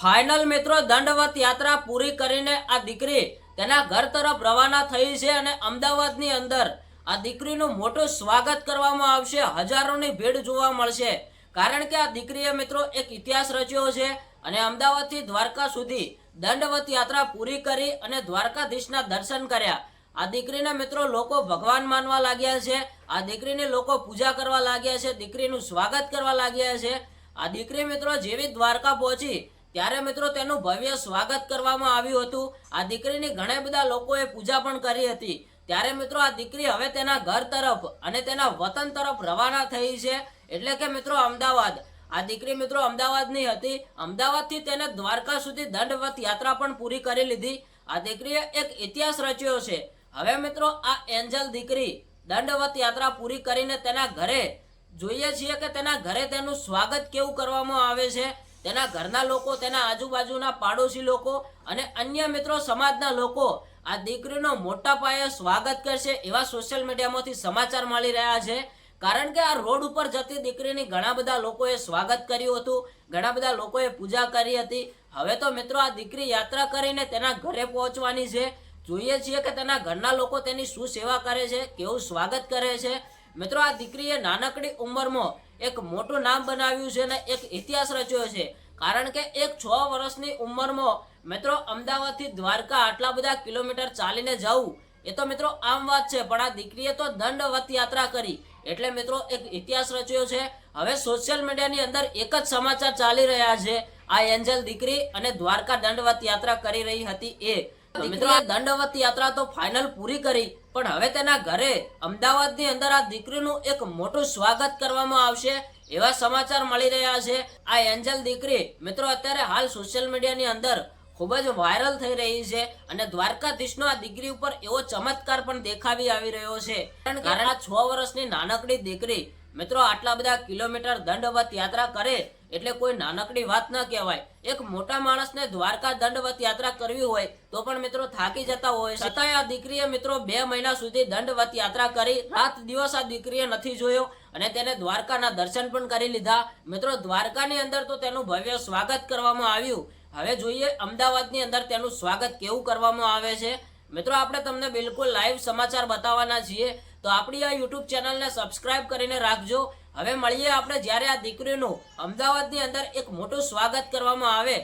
Final મિત્રો દંડવત યાત્રા પૂરી કરીને આ દીકરી તેના ઘર તરફ રવાના થઈ છે અને અમદાવાદની અંદર આ દીકરીનું મોટું સ્વાગત કરવામાં આવશે. હજારોની ભીડ જોવા મળશે. કારણ કે આ દીકરીએ મિત્રો એક ઇતિહાસ રચ્યો છે અને અમદાવાદથી દ્વારકા સુધી દંડવત યાત્રા પૂરી કરી અને દ્વારકાધીશના દર્શન કર્યા. આ દીકરીને મિત્રો લોકો ભગવાન માનવા લાગ્યા છે. આ દીકરીની લોકો પૂજા કરવા લાગ્યા છે. દીકરીનું સ્વાગત કરવા લાગ્યા છે. આ દીકરી મિત્રો જેવી દ્વારકા પહોંચી ત્યારે મિત્રો તેનું ભવ્ય સ્વાગત કરવામાં આવ્યું હતું. આ દીકરીની ઘણા બધા લોકોએ પૂજા પણ કરી હતી. ત્યારે મિત્રો આ દીકરી હવે તેના ઘર તરફ અને તેના વતન તરફ રવાના થઈ છે. એટલે કે મિત્રો અમદાવાદ. આ દીકરી મિત્રો અમદાવાદની હતી. અમદાવાદથી તેને દ્વારકા સુધી દંડવત યાત્રા પણ પૂરી કરી લીધી. આ દીકરીએ એક ઇતિહાસ રચ્યો છે. હવે મિત્રો આ એન્જલ દીકરી દંડવત યાત્રા પૂરી કરીને તેના ઘરે જોઈએ છીએ કે તેના ઘરે તેનું સ્વાગત કેવું કરવામાં આવે છે. તેના ઘરના લોકો, તેના આજુબાજુના પાડોશી લોકો અને અન્ય મિત્રો, સમાજના લોકો આ દીકરીનો મોટા પાયે સ્વાગત કરશે એવા સોશિયલ મીડિયામાંથી સમાચાર મળી રહ્યા છે. કારણ કે આ રોડ ઉપર જતી દીકરીની ઘણા બધા લોકોએ સ્વાગત કર્યું હતું, ઘણા બધા લોકોએ પૂજા કરી હતી. હવે તો મિત્રો આ દીકરી યાત્રા કરીને તેના ઘરે પહોંચવાની છે. જોઈએ છીએ કે તેના ઘરના લોકો તેની શું સેવા કરે છે, કેવું સ્વાગત કરે છે. મિત્રો આ દીકરીએ નાનકડી ઉંમરમાં એક મોટું નામ બનાવ્યું છે અને એક ઇતિહાસ રચ્યો છે. કારણ કે એક છ વર્ષની ઉંમરમાં મિત્રો અમદાવાદથી દ્વારકા આટલા બધા કિલોમીટર ચાલીને જવું એ તો મિત્રો આમ વાત છે પણ આ દીકરીએ તો દંડવત યાત્રા કરી. એટલે મિત્રો એક ઇતિહાસ રચ્યો છે. હવે સોશિયલ મીડિયાની અંદર એક જ સમાચાર ચાલી રહ્યા છે. આ એન્જલ દીકરી અને દ્વારકા દંડવત યાત્રા કરી રહી હતી એ. મિત્રો આ દંડવત યાત્રા તો ફાઇનલ પૂરી કરી. પણ હવે તેના ઘરે અમદાવાદની અંદર આ દીકરીનું એક મોટું સ્વાગત કરવામાં આવશે એવા સમાચાર મળી રહ્યા છે. આ એન્જલ દીકરી મિત્રો અત્યારે હાલ સોશિયલ મીડિયાની અંદર ખૂબ જ વાયરલ થઈ રહી છે અને દ્વારકાધીશનો આ દીકરી ઉપર એવો ચમત્કાર પણ દેખાવી આવી રહ્યો છે. કારણ કે આ છ વર્ષની નાનકડી દીકરી મિત્રો આટલા બધા કિલોમીટર દંડવત યાત્રા કરે એટલે કોઈ નાનકડી વાત ન કહેવાય. એક મોટા માણસને દ્વારકા દંડવત યાત્રા કરવી હોય, તો પણ મિત્રો થાકી જતા હોય. છતાંય આ દીકરીએ મિત્રો બે મહિના સુધી દંડવત યાત્રા કરી, રાત દિવસ આ દીકરીએ નથી જોયો અને તેને દ્વારકાના દર્શન પણ કરી લીધા. મિત્રો, દ્વારકાની અંદર તો તેનું ભવ્ય સ્વાગત કરવામાં આવ્યું. હવે જોઈએ અમદાવાદની અંદર તેનું સ્વાગત કેવું કરવામાં આવે છે. મિત્રો, આપણે તમને બિલકુલ લાઈવ સમાચાર બતાવવાના છીએ. તો આપણી આ યુટ્યુબ ચેનલને સબસ્ક્રાઇબ કરીને રાખજો. હવે મળીએ આપણે જ્યારે આ દીકરીનું અમદાવાદની અંદર એક મોટું સ્વાગત કરવામાં આવે